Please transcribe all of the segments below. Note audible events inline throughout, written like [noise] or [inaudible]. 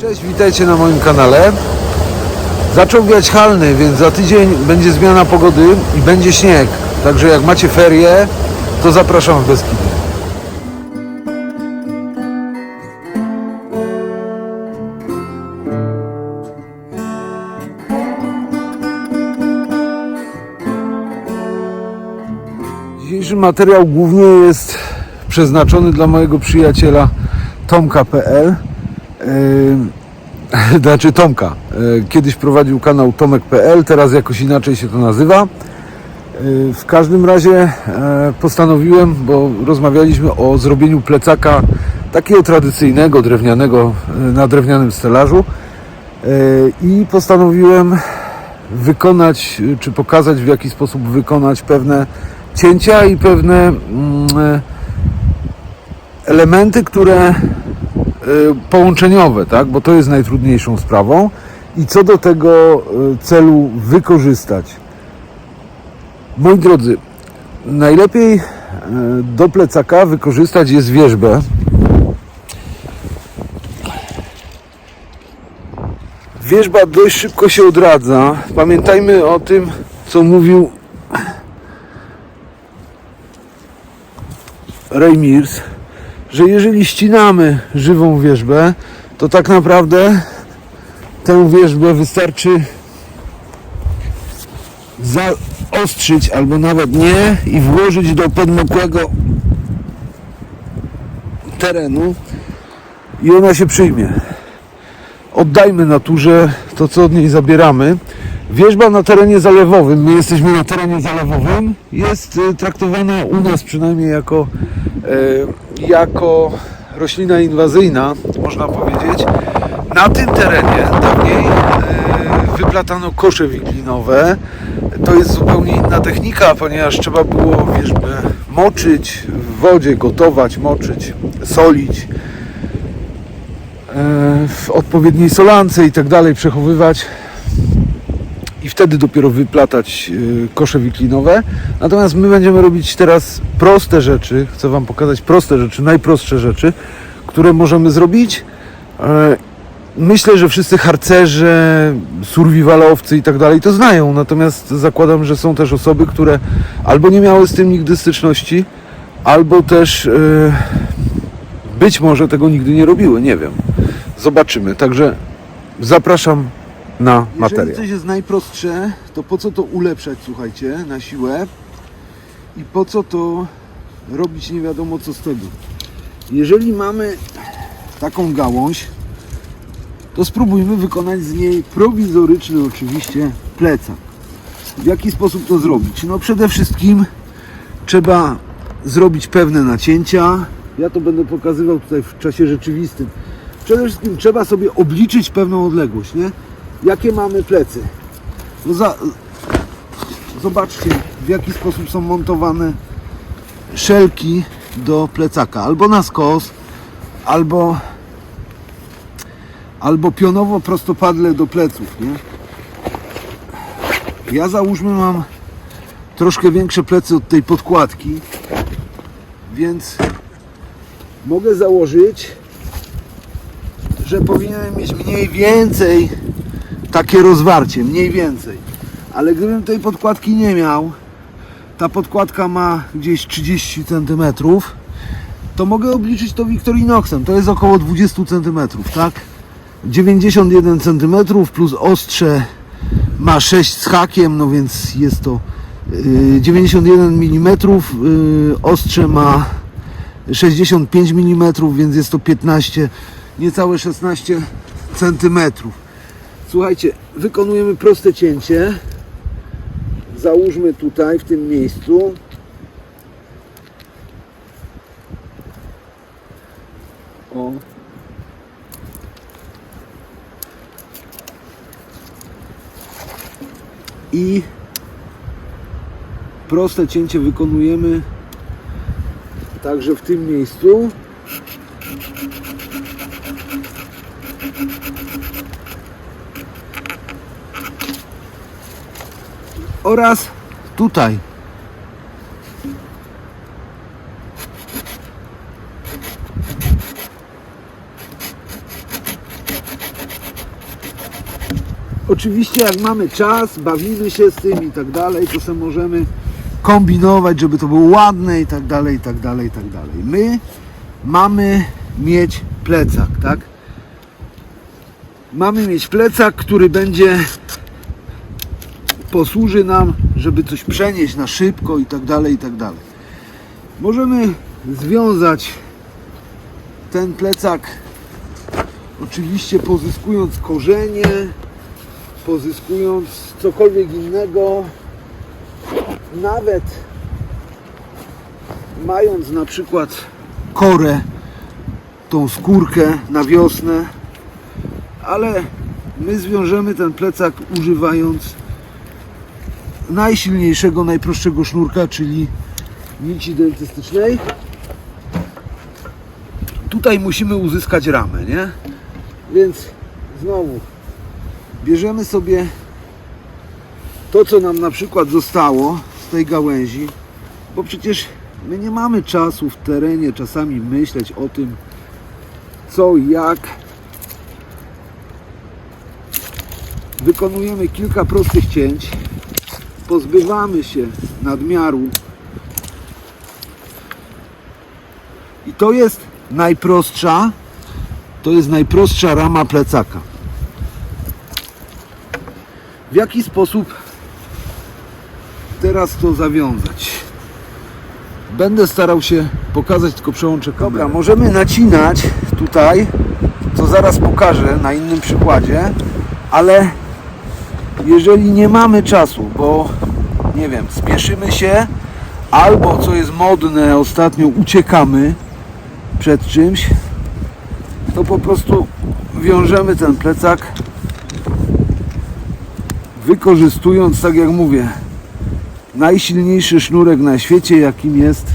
Cześć, witajcie na moim kanale. Zaczął wiać halny, więc za tydzień będzie zmiana pogody i będzie śnieg. Także jak macie ferie, to zapraszam w Beskidy. Materiał głównie jest przeznaczony dla mojego przyjaciela Tomka.pl. Yy, [laughs] znaczy Tomka. Yy, Kiedyś prowadził kanał Tomek.pl, teraz jakoś inaczej się to nazywa. Yy, W każdym razie e, postanowiłem, bo rozmawialiśmy o zrobieniu plecaka takiego tradycyjnego, drewnianego, e, na drewnianym stelażu E, i postanowiłem wykonać, czy pokazać w jaki sposób wykonać pewne cięcia i pewne mm, e, elementy, które y, połączeniowe, tak? bo to jest najtrudniejszą sprawą i co do tego y, celu wykorzystać. Moi drodzy, najlepiej do plecaka wykorzystać jest wierzbę. Wierzba dość szybko się odradza. Pamiętajmy o tym, co mówił Ray Mears, że jeżeli ścinamy żywą wierzbę, to tak naprawdę tę wierzbę wystarczy zaostrzyć albo nawet nie i włożyć do podmokłego terenu i ona się przyjmie. Oddajmy naturze to, co od niej zabieramy. Wierzba na terenie zalewowym, my jesteśmy na terenie zalewowym, jest y, traktowana u nas przynajmniej jako, e, jako roślina inwazyjna, można powiedzieć. Na tym terenie dawniej e, wyplatano kosze wiklinowe. To jest zupełnie inna technika, ponieważ trzeba było wierzbę moczyć w wodzie, gotować, moczyć, solić w odpowiedniej solance i tak dalej przechowywać i wtedy dopiero wyplatać y, kosze wiklinowe. Natomiast my będziemy robić teraz proste rzeczy. Chcę Wam pokazać proste rzeczy, najprostsze rzeczy, które możemy zrobić. E, Myślę, że wszyscy harcerze, survivalowcy i tak dalej to znają, natomiast zakładam, że są też osoby, które albo nie miały z tym nigdy styczności, albo też e, być może tego nigdy nie robiły, nie wiem. Zobaczymy. Także zapraszam na materiał. Jeżeli coś jest najprostsze, to po co to ulepszać, słuchajcie, na siłę i po co to robić nie wiadomo co z tego. Jeżeli mamy taką gałąź, to spróbujmy wykonać z niej prowizoryczny oczywiście plecak. W jaki sposób to zrobić? No przede wszystkim trzeba zrobić pewne nacięcia. Ja to będę pokazywał tutaj w czasie rzeczywistym. Przede wszystkim trzeba sobie obliczyć pewną odległość, nie? Jakie mamy plecy? No za, zobaczcie, w jaki sposób są montowane szelki do plecaka. Albo na skos, albo, albo pionowo prostopadle do pleców, nie? Ja załóżmy mam troszkę większe plecy od tej podkładki, więc mogę założyć, że powinienem mieć mniej więcej takie rozwarcie, mniej więcej. Ale gdybym tej podkładki nie miał, ta podkładka ma gdzieś 30 cm, to mogę obliczyć to Victorinoxem. To jest około 20 cm, tak? 91 cm plus ostrze ma 6 z hakiem, no więc jest to yy, 91 mm, yy, ostrze ma 65 mm, więc jest to 15, niecałe 16 centymetrów. Słuchajcie, wykonujemy proste cięcie. Załóżmy tutaj, w tym miejscu. O. I proste cięcie wykonujemy także w tym miejscu. Oraz tutaj. Oczywiście jak mamy czas, bawimy się z tym i tak dalej, to sobie możemy kombinować, żeby to było ładne i tak dalej, i tak dalej, i tak dalej. My mamy mieć plecak, tak? Mamy mieć plecak, który będzie posłuży nam, żeby coś przenieść na szybko i tak dalej, i tak dalej. Możemy związać ten plecak oczywiście pozyskując korzenie, pozyskując cokolwiek innego, nawet mając na przykład korę, tą skórkę na wiosnę, ale my zwiążemy ten plecak używając najsilniejszego, najprostszego sznurka, czyli nici dentystycznej. Tutaj musimy uzyskać ramę, nie? Więc znowu bierzemy sobie to, co nam na przykład zostało z tej gałęzi, bo przecież my nie mamy czasu w terenie czasami myśleć o tym, co jak. Wykonujemy kilka prostych cięć, pozbywamy się nadmiaru i to jest najprostsza, to jest najprostsza rama plecaka. W jaki sposób teraz to zawiązać? Będę starał się pokazać, tylko przełączę kamerę. Dobra, możemy nacinać tutaj, co zaraz pokażę na innym przykładzie, ale jeżeli nie mamy czasu, bo nie wiem, spieszymy się, albo co jest modne ostatnio, uciekamy przed czymś, to po prostu wiążemy ten plecak wykorzystując, tak jak mówię, najsilniejszy sznurek na świecie, jakim jest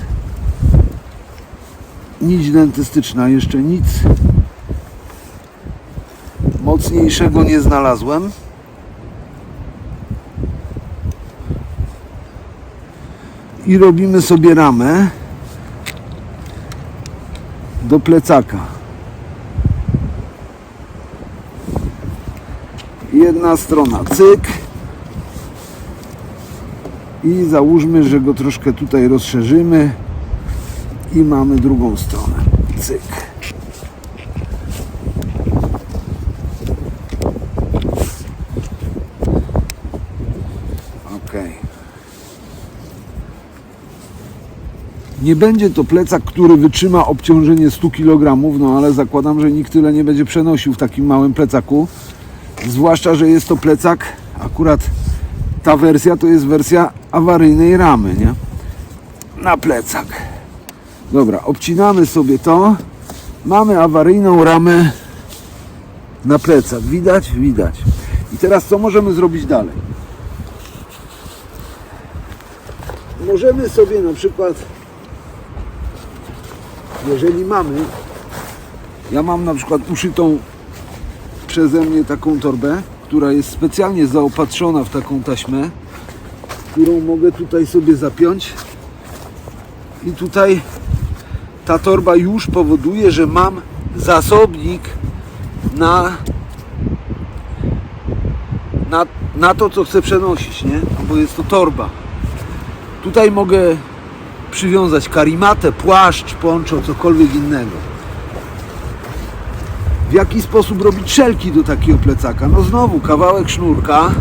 nić dentystyczna. Jeszcze nic mocniejszego nie znalazłem. I robimy sobie ramę do plecaka. Jedna strona cyk i załóżmy, że go troszkę tutaj rozszerzymy i mamy drugą stronę. Cyk. Ok. Nie będzie to plecak, który wytrzyma obciążenie 100 kg, no ale zakładam, że nikt tyle nie będzie przenosił w takim małym plecaku. Zwłaszcza, że jest to plecak, akurat ta wersja to jest wersja awaryjnej ramy, nie? Na plecak. Dobra, obcinamy sobie to. Mamy awaryjną ramę na plecak. Widać? Widać. I teraz co możemy zrobić dalej? Możemy sobie na przykład, jeżeli mamy, ja mam na przykład uszytą przeze mnie taką torbę, która jest specjalnie zaopatrzona w taką taśmę, którą mogę tutaj sobie zapiąć. I tutaj ta torba już powoduje, że mam zasobnik na, na, na to, co chcę przenosić, nie? Bo jest to torba. Tutaj mogę przywiązać karimatę, płaszcz, poncho, cokolwiek innego w jaki sposób robić szelki do takiego plecaka. No znowu kawałek sznurka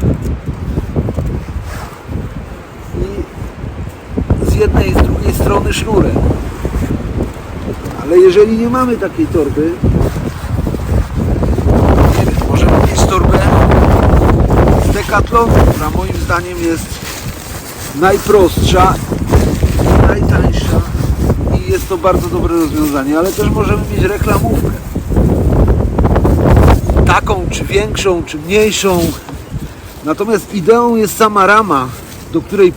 i z jednej i z drugiej strony sznurek. Ale jeżeli nie mamy takiej torby, nie wiem, możemy mieć torbę Decathlon, która moim zdaniem jest najprostsza najtańsza i jest to bardzo dobre rozwiązanie, ale też możemy mieć reklamówkę taką, czy większą, czy mniejszą. Natomiast ideą jest sama rama, do której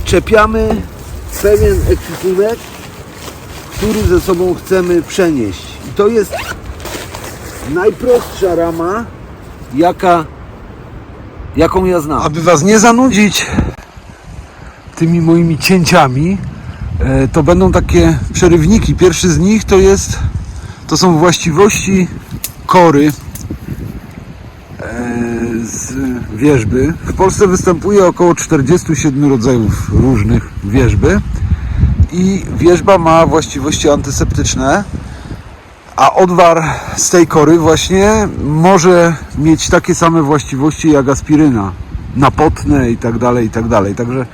przyczepiamy pewien ekwipunek, który ze sobą chcemy przenieść. I to jest najprostsza rama, jaka jaką ja znam. Aby Was nie zanudzić tymi moimi cięciami, e, to będą takie przerywniki. Pierwszy z nich to jest, to są właściwości kory e, z wierzby. W Polsce występuje około 47 rodzajów różnych wierzby i wierzba ma właściwości antyseptyczne, a odwar z tej kory właśnie może mieć takie same właściwości jak aspiryna, napotne i tak dalej, i tak dalej. Także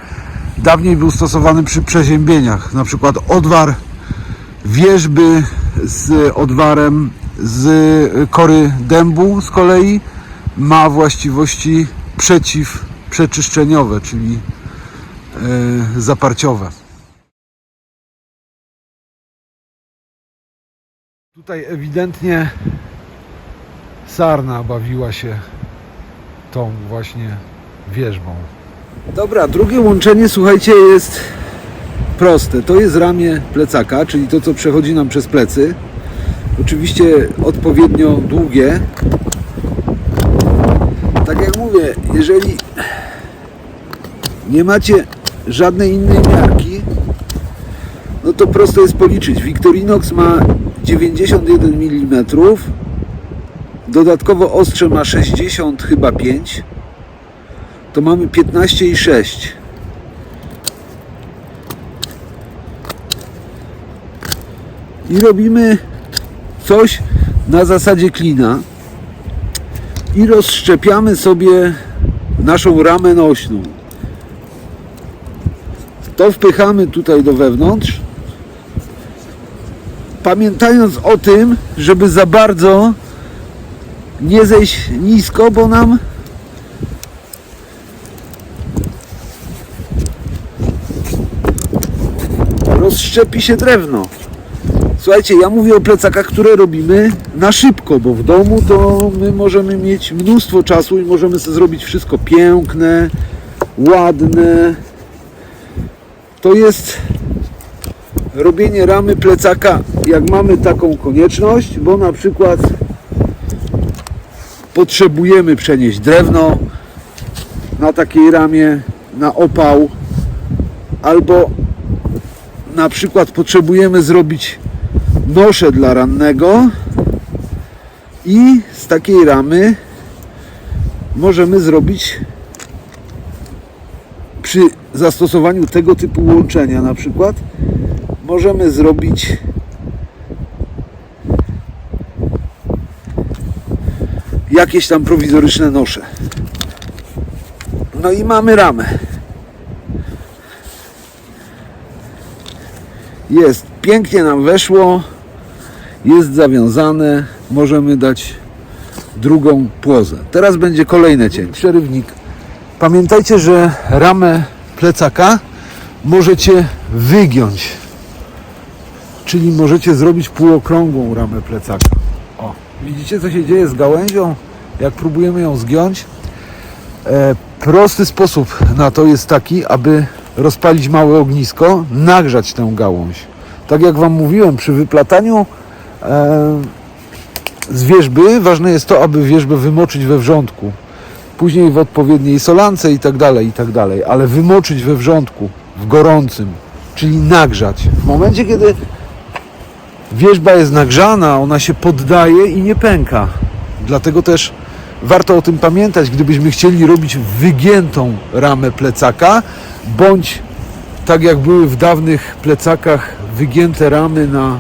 dawniej był stosowany przy przeziębieniach, na przykład odwar wierzby z odwarem z kory dębu z kolei ma właściwości przeciwprzeczyszczeniowe, czyli e, zaparciowe. Tutaj ewidentnie sarna bawiła się tą właśnie wierzbą. Dobra, drugie łączenie, słuchajcie, jest proste. To jest ramię plecaka, czyli to, co przechodzi nam przez plecy. Oczywiście odpowiednio długie. Tak jak mówię, jeżeli nie macie żadnej innej miarki, no to prosto jest policzyć. Victorinox ma 91 mm, dodatkowo ostrze ma 60 chyba 5, to mamy 15,6. I robimy coś na zasadzie klina i rozszczepiamy sobie naszą ramę nośną. To wpychamy tutaj do wewnątrz, pamiętając o tym, żeby za bardzo nie zejść nisko, bo nam rozszczepi się drewno. Słuchajcie, ja mówię o plecakach, które robimy na szybko, bo w domu to my możemy mieć mnóstwo czasu i możemy sobie zrobić wszystko piękne, ładne. To jest robienie ramy plecaka, jak mamy taką konieczność, bo na przykład potrzebujemy przenieść drewno na takiej ramie, na opał, albo na przykład potrzebujemy zrobić noszę dla rannego i z takiej ramy możemy zrobić przy zastosowaniu tego typu łączenia na przykład możemy zrobić jakieś tam prowizoryczne nosze. No i mamy ramę. Jest, pięknie nam weszło, jest zawiązane, możemy dać drugą płozę. Teraz będzie kolejne cięcie. Przerywnik. Pamiętajcie, że ramę plecaka możecie wygiąć. Czyli możecie zrobić półokrągłą ramę plecaka. O, widzicie co się dzieje z gałęzią? Jak próbujemy ją zgiąć? E, prosty sposób na to jest taki, aby rozpalić małe ognisko, nagrzać tę gałąź. Tak jak Wam mówiłem, przy wyplataniu e, z wierzby ważne jest to, aby wierzbę wymoczyć we wrzątku. Później w odpowiedniej solance i tak dalej, i tak dalej. Ale wymoczyć we wrzątku, w gorącym, czyli nagrzać. W momencie, kiedy wierzba jest nagrzana, ona się poddaje i nie pęka. Dlatego też warto o tym pamiętać, gdybyśmy chcieli robić wygiętą ramę plecaka, bądź tak jak były w dawnych plecakach wygięte ramy na,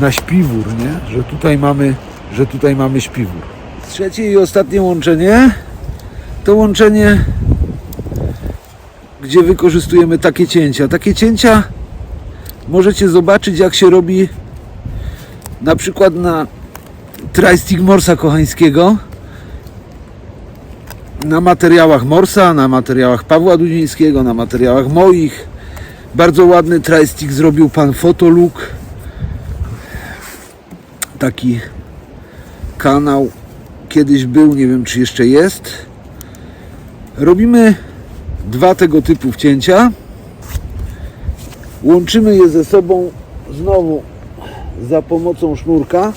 na śpiwór, nie? Że tutaj mamy, że tutaj mamy śpiwór. Trzecie i ostatnie łączenie to łączenie, gdzie wykorzystujemy takie cięcia. Takie cięcia możecie zobaczyć, jak się robi na przykład na Tristig Morsa Kochańskiego na materiałach Morsa, na materiałach Pawła Dudzińskiego, na materiałach moich. Bardzo ładny tristik zrobił pan Fotoluk. Taki kanał kiedyś był, nie wiem czy jeszcze jest. Robimy dwa tego typu wcięcia. Łączymy je ze sobą znowu za pomocą sznurka.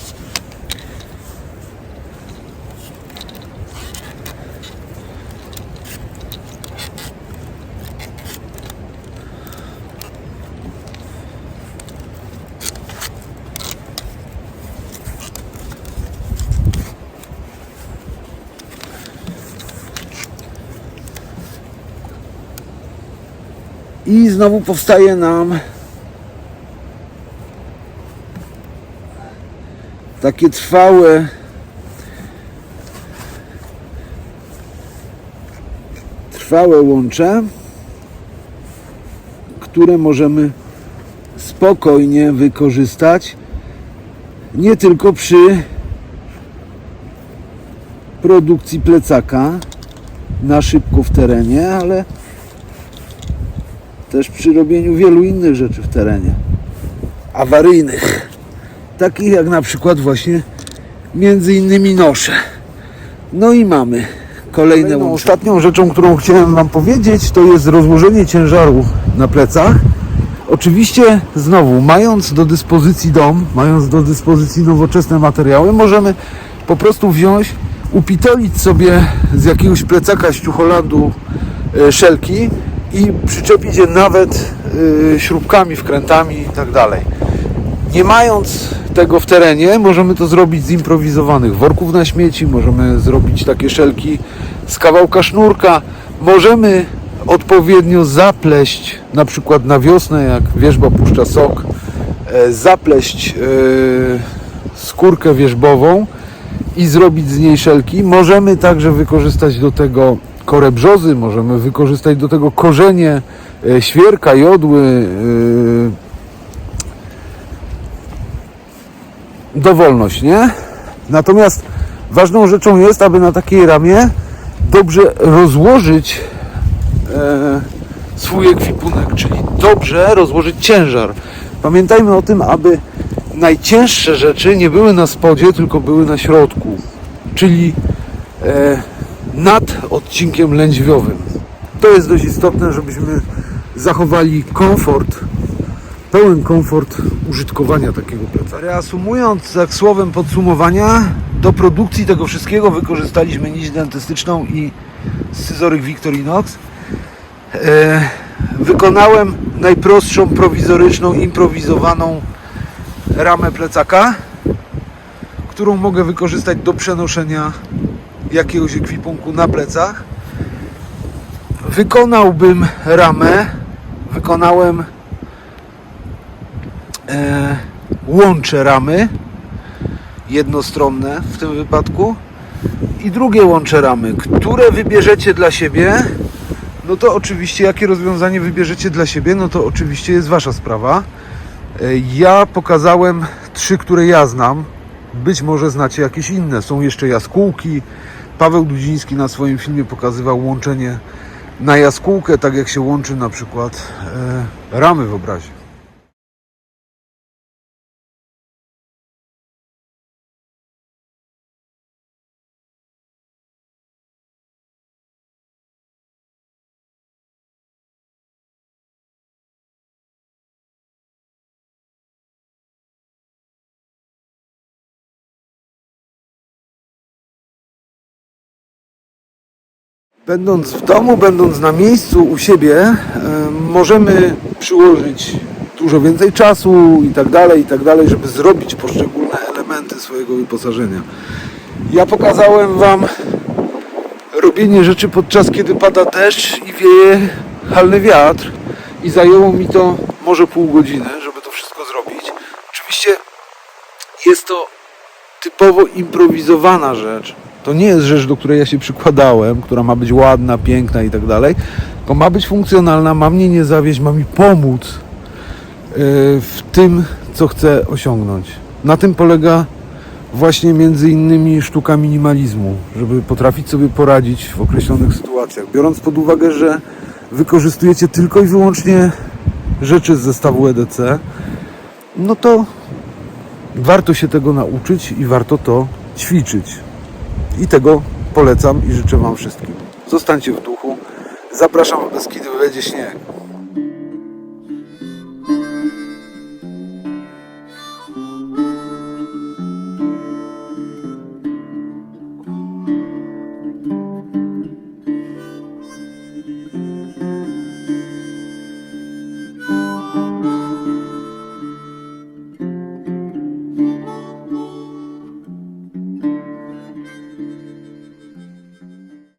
I znowu powstaje nam takie trwałe trwałe łącze, które możemy spokojnie wykorzystać nie tylko przy produkcji plecaka na szybko w terenie, ale też przy robieniu wielu innych rzeczy w terenie awaryjnych, takich jak na przykład właśnie między innymi nosze. No i mamy kolejne łącze. Ostatnią rzeczą, którą chciałem Wam powiedzieć, to jest rozłożenie ciężaru na plecach. Oczywiście, znowu, mając do dyspozycji dom, mając do dyspozycji nowoczesne materiały, możemy po prostu wziąć, upitolić sobie z jakiegoś plecaka ściucholandu e, szelki i przyczepić je nawet e, śrubkami, wkrętami i tak dalej. Nie mając tego w terenie, możemy to zrobić z improwizowanych worków na śmieci, możemy zrobić takie szelki z kawałka sznurka, możemy odpowiednio zapleść, na przykład na wiosnę, jak wierzba puszcza sok, e, zapleść e, skórkę wierzbową i zrobić z niej szelki. Możemy także wykorzystać do tego korę brzozy, możemy wykorzystać do tego korzenie e, świerka, jodły, e, dowolność, nie? Natomiast ważną rzeczą jest, aby na takiej ramie dobrze rozłożyć e, swój ekwipunek, czyli dobrze rozłożyć ciężar. Pamiętajmy o tym, aby najcięższe rzeczy nie były na spodzie, tylko były na środku, czyli e, nad odcinkiem lędźwiowym. To jest dość istotne, żebyśmy zachowali komfort pełen komfort użytkowania takiego pleca. Reasumując, tak słowem podsumowania, do produkcji tego wszystkiego wykorzystaliśmy nić dentystyczną i scyzoryk Victorinox. E, wykonałem najprostszą, prowizoryczną, improwizowaną ramę plecaka, którą mogę wykorzystać do przenoszenia jakiegoś ekwipunku na plecach. Wykonałbym ramę, wykonałem e, łącze ramy. Jednostronne w tym wypadku. I drugie łącze ramy, które wybierzecie dla siebie. No to oczywiście jakie rozwiązanie wybierzecie dla siebie no to oczywiście jest wasza sprawa. E, ja pokazałem trzy, które ja znam. Być może znacie jakieś inne. Są jeszcze jaskółki Paweł Dudziński na swoim filmie pokazywał łączenie na jaskółkę, tak jak się łączy na przykład e, ramy w obrazie Będąc w domu, będąc na miejscu u siebie, e, możemy przyłożyć dużo więcej czasu i tak dalej, i tak dalej, żeby zrobić poszczególne elementy swojego wyposażenia. Ja pokazałem Wam robienie rzeczy podczas kiedy pada deszcz i wieje halny wiatr i zajęło mi to może pół godziny, żeby to wszystko zrobić. Oczywiście jest to typowo improwizowana rzecz. To nie jest rzecz, do której ja się przykładałem, która ma być ładna, piękna i tak dalej, tylko ma być funkcjonalna, ma mnie nie zawieść, ma mi pomóc yy, w tym, co chcę osiągnąć. Na tym polega właśnie między innymi sztuka minimalizmu, żeby potrafić sobie poradzić w określonych sytuacjach. Biorąc pod uwagę, że wykorzystujecie tylko i wyłącznie rzeczy z zestawu EDC, no to warto się tego nauczyć i warto to ćwiczyć. I tego polecam i życzę Wam wszystkim. Zostańcie w duchu. Zapraszam w Beskidy w Ledzie Śnieg.